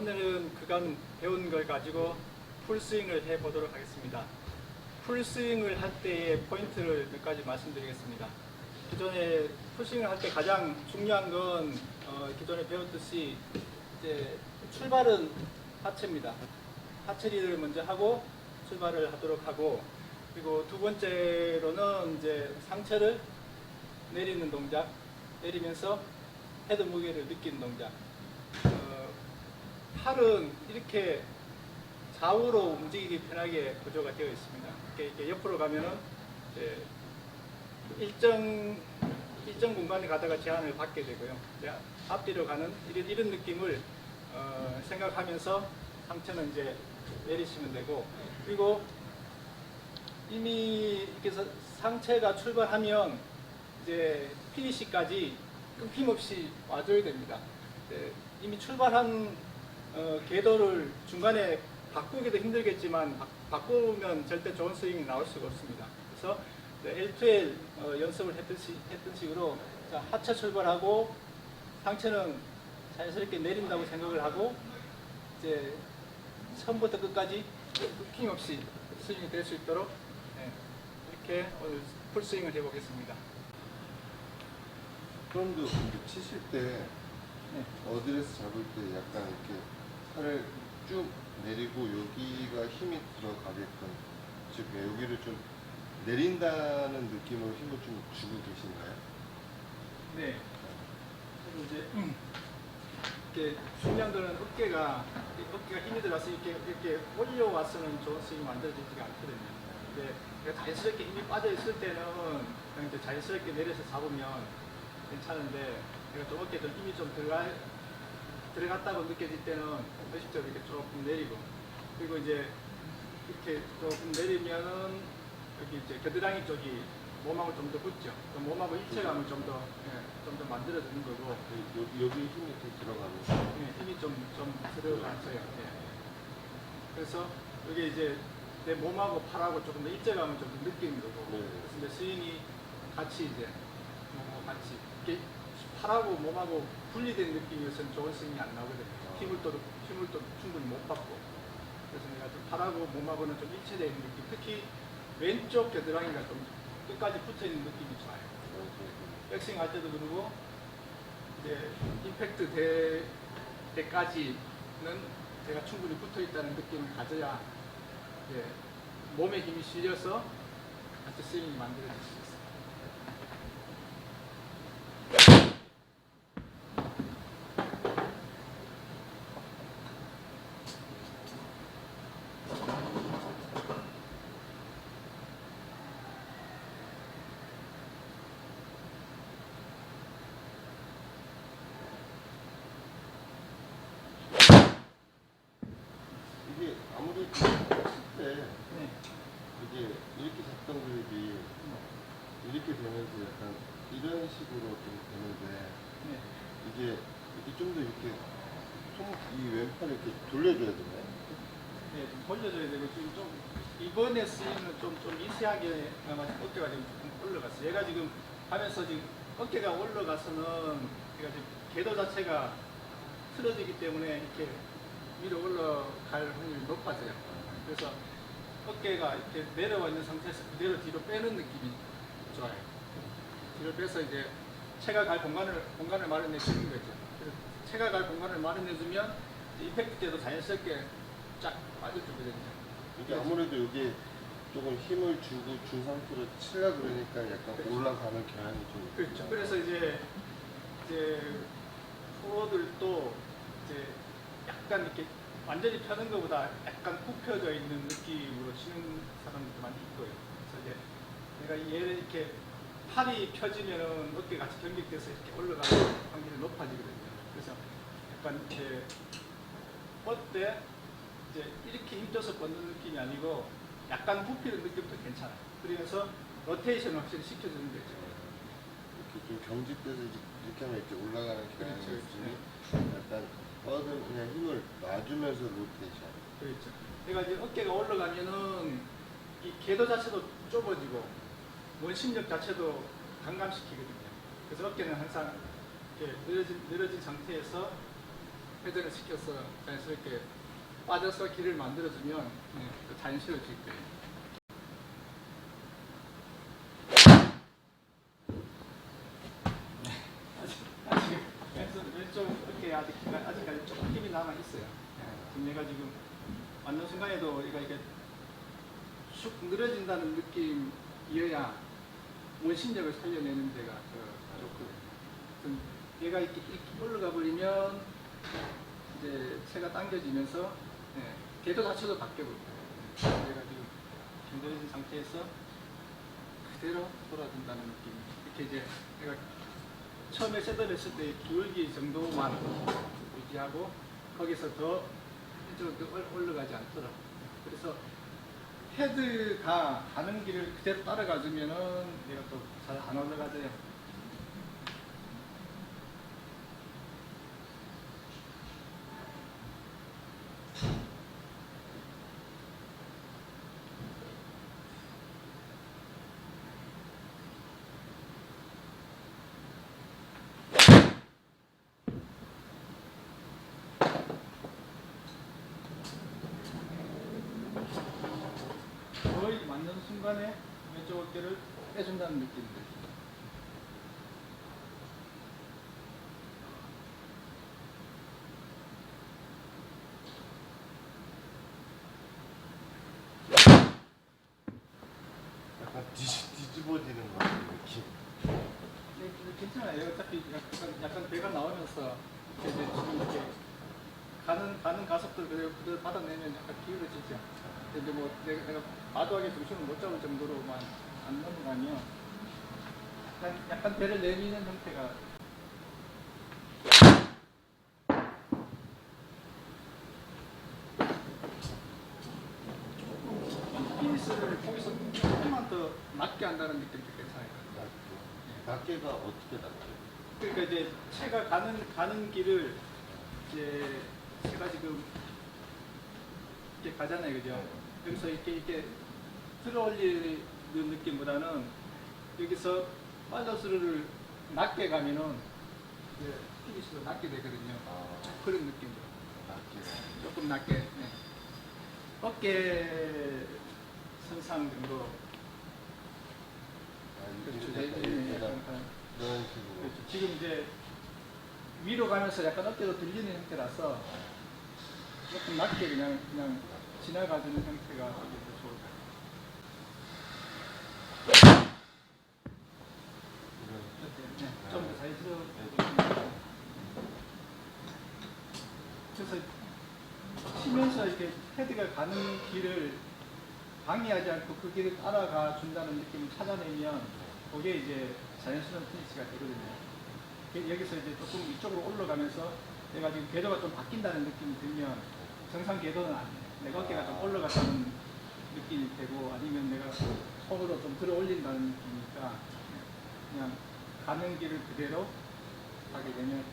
오늘은 그간 배운 걸 가지고 풀스윙을 해보도록 하겠습니다. 풀스윙을 할 때의 포인트를 몇 가지 말씀드리겠습니다. 기존에 풀스윙을 할 때 가장 중요한 건 어, 기존에 배웠듯이 이제 출발은 하체입니다. 하체리를 먼저 하고 출발을 하도록 하고 그리고 두 번째로는 이제 상체를 내리는 동작 내리면서 헤드 무게를 느끼는 동작 어, 팔은 이렇게 좌우로 움직이기 편하게 구조가 되어 있습니다. 이렇게, 옆으로 가면은 일정 일정 공간에 가다가 제한을 받게 되고요. 앞뒤로 가는 이런, 이런 느낌을 어, 생각하면서 상체는 이제 내리시면 되고 그리고 이미 이렇게 상체가 출발하면 이제 피니시까지 끊김없이 와줘야 됩니다. 네, 이미 출발한 어, 궤도를 중간에 바꾸기도 힘들겠지만 바, 바꾸면 절대 좋은 스윙이 나올 수가 없습니다. 그래서 L2L 어, 연습을 했던, 시, 했던 식으로 자, 하체 출발하고 상체는 자연스럽게 내린다고 생각을 하고 이제 처음부터 끝까지 끊김없이 스윙이 될 수 있도록 네, 이렇게 오늘 풀스윙을 해보겠습니다. 그럼도 근데 치실 때 네. 어드레스 잡을 때 약간 이렇게 팔을 쭉 내리고 여기가 힘이 들어가게끔 즉 여기를 좀 내린다는 느낌으로 힘을 좀 주고 계신가요? 네. 그리고 이제 음, 이렇게 거는 어깨가 이 어깨가 힘이 들어서 이렇게 이렇게 올려와서는 좋은 스윙이 만들어지지가 않거든요. 근데 자연스럽게 힘이 빠져 있을 때는 그냥 이제 자연스럽게 내려서 잡으면 괜찮은데 내가 좀 어깨에 좀 힘이 좀 들어가 들어갔다고 느껴질 때는 의식적으로 이렇게 조금 내리고 그리고 이제 이렇게 조금 내리면은 여기 이제 겨드랑이 쪽이 몸하고 좀 더 붙죠. 그럼 몸하고 일체감을 좀 더, 예, 좀더 만들어주는 거고, 여기, 여기 힘이 좀 들어가면서 예, 힘이 좀, 좀 들어갔어요. 예. 그래서 여기 이제 내 몸하고 팔하고 조금 더 일체감을 좀 느끼는 거고, 네. 그래서 이제 스윙이 같이 이제 몸하고 같이 이렇게 팔하고 몸하고 분리된 느낌이어서는 좋은 스윙이 안 나오거든요. 아. 힘을 또 힘을 또 충분히 못 받고, 그래서 내가 좀 팔하고 몸하고는 좀 있는 느낌. 특히 왼쪽 겨드랑이가 좀 끝까지 붙어 있는 느낌이 좋아요. 백스윙 할 때도 그러고 이제 임팩트 될 때까지는 제가 충분히 붙어 있다는 느낌을 가져야 이제 몸에 힘이 실려서 같이 스윙이 만들어질 수 있어요. 이게 아무래도 칠때 네. 이게 이렇게 잡던 그립이 이렇게 되면서 약간 이런 식으로 좀 되는데 네. 이게 이렇게 좀 더 이렇게 손, 이 왼팔을 이렇게 돌려줘야 되나요? 네, 좀 돌려줘야 되고 지금 좀 이번에 스윙은 좀, 좀 미세하게 아마 어깨가 지금 조금 올라갔어요. 얘가 지금 하면서 지금 어깨가 올라가서는 얘가 지금 궤도 자체가 틀어지기 때문에 이렇게 위로 올라갈 확률이 높아져요. 그래서 어깨가 이렇게 내려와 있는 상태에서 그대로 뒤로 빼는 느낌이 좋아요. 뒤로 빼서 이제 체가 갈 공간을 공간을 마련해 주는 거죠. 체가 갈 공간을 마련해 주면 임팩트 때도 자연스럽게 쫙 빠져주거든요. 이게 아무래도 여기 조금 힘을 주고 준 상태로 치려 그러니까 약간 그렇죠. 올라가는 경향이 좀 그렇죠. 그래서 이제 이제 프로들도 이제 약간 이렇게 완전히 펴는 것보다 약간 굽혀져 있는 느낌으로 치는 사람들도 많이 있고요. 그래서 이제 내가 얘를 이렇게 팔이 펴지면은 어깨 같이 경직돼서 이렇게 올라가는 확률이 높아지거든요. 그래서 약간 이제 뻗때 이제 이렇게 힘줘서 뻗는 느낌이 아니고 약간 굽히는 느낌도 괜찮아요. 그러면서 로테이션을 확실히 시켜주는 거죠. 이렇게 좀 경직돼서 이렇게 이렇게 하면 이렇게 올라가는 경향이 그렇죠. 있으니 약간 뻗은 그냥 힘을 놔주면서 로테이션. 그렇죠. 그러니까 이제 어깨가 올라가면은 이 궤도 자체도 좁아지고 원심력 자체도 강감시키거든요. 그래서 어깨는 항상 이렇게 늘어진, 늘어진 상태에서 회전을 시켜서 자연스럽게 빠져서 길을 만들어주면 네, 또 자연스러워질 거예요. 네, 아직 아직 왼쪽 왼쪽 어깨 아직 아직까지 조금 힘이 남아 있어요. 지금 얘가 지금 맞는 순간에도 얘가 이렇게 쑥 늘어진다는 느낌이어야 원심력을 살려내는 데가 더 좋거든요. 얘가 이렇게, 이렇게 올라가 버리면 이제 체가 당겨지면서 예, 궤도 자체도 바뀌어버려요. 얘가 지금 힘들어진 상태에서 그대로 돌아든다는 느낌. 이렇게 이제 내가 처음에 셋업 했을 때 기울기 정도만 유지하고 거기서 더 올라가지 않도록. 그래서 헤드가 가는 길을 그대로 따라가 주면은 얘가 또 잘 안 올라가져요. 맞는 순간에 왼쪽 어깨를 빼준다는 들어요. 약간 뒤집, 뒤집어지는 것 같은 느낌. 네, 괜찮아요. 어차피 약간, 약간 배가 나오면서 이렇게 이제 지금 이렇게 가는 가는 가속도 그대로 받아내면 약간 기울어지죠. 근데 뭐 내가, 내가 과도하게 중심을 못 잡을 정도로만 안 넘어가면 약간, 약간 배를 내미는 형태가 피니스를 거기서 조금만 더 낮게 한다는 느낌도 괜찮아요. 낮게. 낮게가 어떻게 낮게? 그러니까 이제 채가 가는 가는 길을 이제 제가 지금 이렇게 가잖아요, 그죠? 여기서 이렇게 이렇게 들어 올리는 느낌보다는 여기서 팔더스를 낮게 가면은 이제 피니시도 낮게 되거든요. 아, 그런 느낌으로 낮게가. 조금 낮게 네. 어깨 선상 정도 아, 그렇죠. 네, 네, 약간 약간 이런 식으로. 그렇죠. 지금 이제 위로 가면서 약간 어깨로 들리는 형태라서 조금 낮게 그냥 그냥 지나가주는 형태가 이게 더 좋을 것 같아요. 네, 좀더 자연스러워. 그래서 치면서 이렇게 헤드가 가는 길을 방해하지 않고 그 길을 따라가 준다는 느낌을 찾아내면 그게 이제 자연스러운 피니시가 되거든요. 그- 여기서 이제 조금 이쪽으로 올라가면서 내가 지금 궤도가 좀 바뀐다는 느낌이 들면 정상 궤도는. 내가 어깨가 좀 올라갔다는 느낌이 되고 아니면 내가 손으로 좀 들어 올린다는 느낌이니까 그냥 가는 길을 그대로 가게 되면